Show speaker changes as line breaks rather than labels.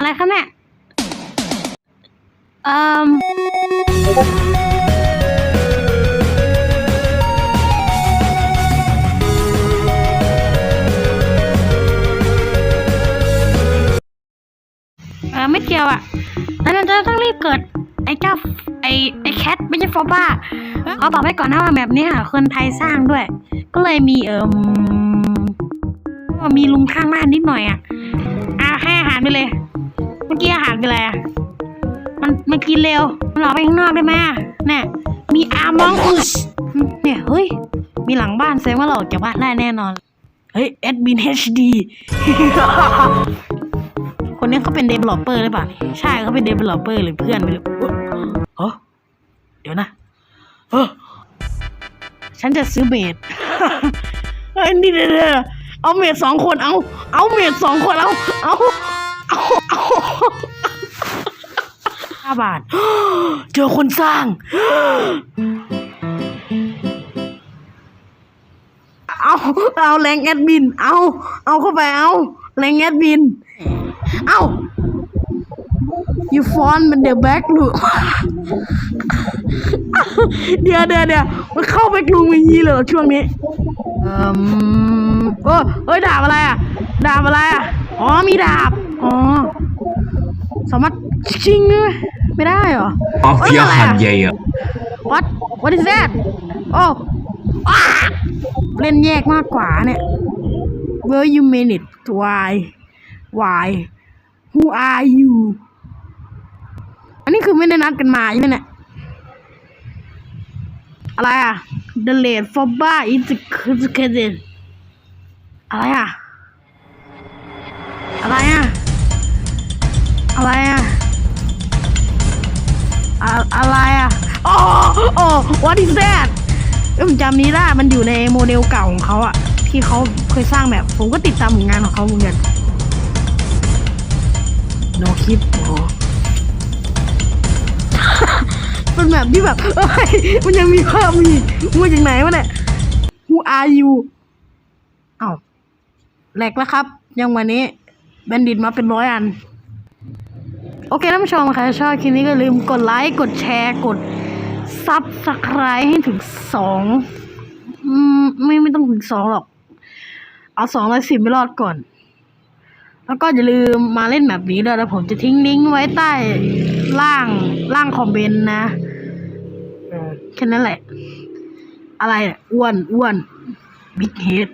อะไรคะเนี่ยเอ่อเออไม่เกี่ยวอะแล้วเราจะต้องรีบเกิด ไอ้เจ้าไอ้ไอ้แคทไม่ใช่ฟอบ้าเขาบอกไว้ก่อนนะว่าแบบเนี้ยคนไทยสร้างด้วย ก็เลยมีเอิมก็มีลุงข้างบ้านนิดหน่อยอะอะให้อาหารไปเลยเมื่อกี้อาหารไปเลยอะมันมันกินเร็ว มันออกไปข้างนอกได้ไหมเนี่ยมีอามองอุสเนี่ยเฮ้ย มีหลังบ้านแสดงว่าเราออกจากบ้านได้แน่นอน เฮ้ยแอดมิน HD คนนี้เขาเป็น developer หรือเปล่า ใช่เขาเป็น developer หรือเพื่อนไปเลยเฮ้ยเดี๋ยวนะเฮ้ยฉันจะซื้อเมดเฮ้ยนี่เดี๋ยวๆเอาเมดสองคนเอา เอาเมดสองคนเอา เอาเอาเอา บาท เจอคนสร้าง เอาเอาแรงแอดมิน เอา เอาเข้าไปเอา แรงแอดมิน เอา you font มันเดี๋ยวแบ็กลูเดี๋ยวเดี๋ยวเดี๋ยวมันเข้าไปกรุงอย่างนี้เลยช่วงนี้เอ่มโอ้เฮ้ยดาบอะไรอะ ดาบอะไรอะ อ๋อมีดาบ อ๋อ สามารถชิงได้ไหม ไม่ได้เหรอ
Mafia
เอ้ยอะไรอะ
Hanjaya.
What What is that โอ้อ้าเล่นแยกมากกว่าเนี่ย Where you mean it Why Why Who are you อันนี้คือไม่ได้นัดกันมาใช่ไหมเนี่ย อะไรอะ The late for bar is the credit อะไรอะ อะไรอะ อะไรอะ อะไรอะอ๋ออ๋อ what is that เอ้ยผมจำนี้ได้มันอยู่ในโมเดลเก่าของเขาอะ ที่เขาเคยสร้างแบบผมก็ติดตามผลงานของเขาเหมือนกันโนคิดโอ้เป็นแบบที่แบบเอ้ยมันยังมีภาพมีมาจากไหนวะเนี่ย Who are you เอ้าแหลกแล้วครับ ยังวันนี้แบนดิตมาเป็นร้อยอัน โอเคท่านผู้ชมใครชอบคลิปนี้ก็ลืมกดไลค์ กดแชร์ กดซับสไครต์ให้ถึงสองไม่ไม่ต้องถึงสองหรอก เอาสองร้อยสิบไม่รอดก่อน แล้วก็อย่าลืมมาเล่นแบบนี้ด้วยแล้วผมจะทิ้งลิงก์ไว้ใต้ล่างล่างคอมเมนต์นะแค่นั้นแหละ อะไรเนี่ยอ้วนอ้วนบิ๊กเฮด